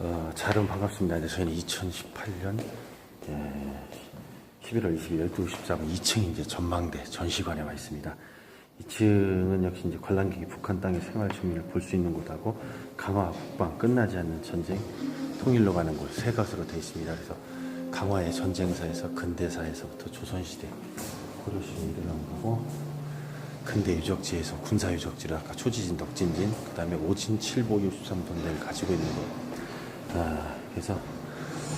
어, 자, 여러분 반갑습니다. 이제 저희는 2018년 11월 20일 12시 14분 2층 이제 전망대 전시관에 와 있습니다. 2층은 역시 이제 관람객이 북한 땅의 생활 준비를 볼수 있는 곳하고 강화 북방 끝나지 않는 전쟁 통일로 가는 곳세 것으로 되어 있습니다. 그래서 강화의 전쟁사에서 근대사에서부터 조선시대 고려시대 거고 근대 유적지에서 군사 유적지를 아까 초지진, 덕진진, 그 다음에 오진, 칠보, 유수삼돈대를 가지고 있는 것. 아, 그래서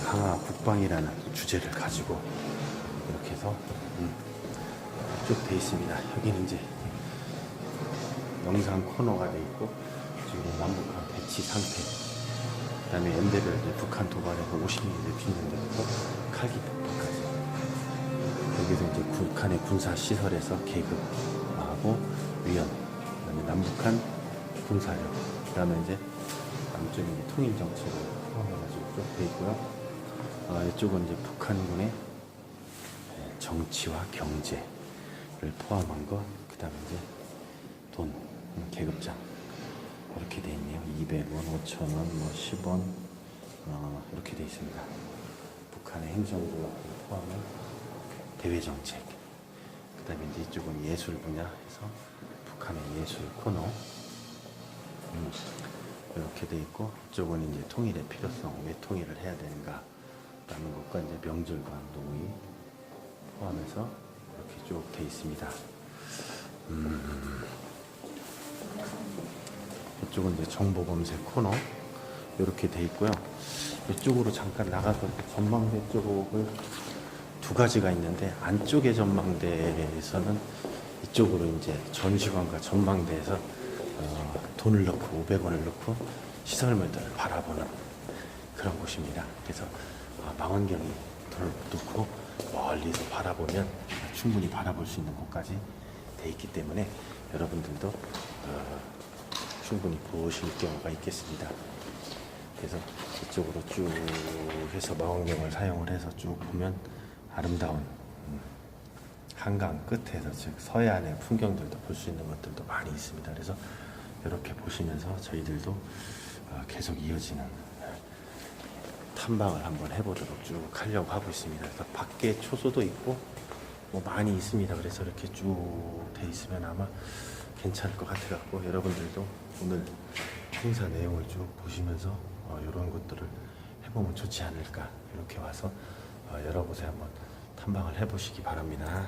강화 북방이라는 주제를 가지고 이렇게 해서 음, 쭉돼 있습니다. 여기는 이제 영상 코너가 돼 있고 지금 남북한 배치 상태, 그 다음에 연대별 이제 북한 도발에서 50mm 휘는 데부터 칼기 폭파까지 여기서 이제 북한의 군사 시설에서 계급하고 위원, 그다음에 남북한 군사력, 그다음에 이제 남쪽에 통일 정책을 포함해가지고 쭉돼 있고요. 어, 이쪽은 이제 북한군의 정치와 경제를 포함한 것, 그 다음에 이제 돈, 음, 계급장 이렇게 돼 있네요. 200원, 5,000원, 뭐 10원 어, 이렇게 돼 있습니다. 북한의 행정부 포함한 대외 정책. 그 다음에 이제 이쪽은 예술 분야에서 북한의 예술 코너 음, 이렇게 돼 있고 이쪽은 이제 통일의 필요성, 왜 통일을 해야 되는가 라는 것과 이제 명절과 노이 포함해서 이렇게 쭉 돼 있습니다. 이쪽은 이제 정보 검색 코너 이렇게 돼 있고요. 이쪽으로 잠깐 나가서 전망대 쪽을 두 가지가 있는데 안쪽의 전망대에서는 이쪽으로 이제 전시관과 전망대에서 어, 돈을 넣고 500원을 넣고 시설물들을 바라보는 그런 곳입니다. 그래서 어, 망원경이 돈을 넣고 멀리서 바라보면 충분히 바라볼 수 있는 곳까지 돼 있기 때문에 여러분들도 어, 충분히 보실 경우가 있겠습니다. 그래서 이쪽으로 쭉 해서 망원경을 사용을 해서 쭉 보면 아름다운 음, 한강 끝에서 즉 서해안의 풍경들도 볼 수 있는 것들도 많이 있습니다. 그래서 이렇게 보시면서 저희들도 어, 계속 이어지는 탐방을 한번 해보도록 쭉 하려고 하고 있습니다. 그래서 밖에 초소도 있고 뭐 많이 있습니다. 그래서 이렇게 쭉 돼 있으면 아마 괜찮을 것 같아 갖고 여러분들도 오늘 행사 내용을 쭉 보시면서 어, 이런 것들을 해보면 좋지 않을까 이렇게 와서 어, 여러 곳에 한번 탐방을 해보시기 바랍니다.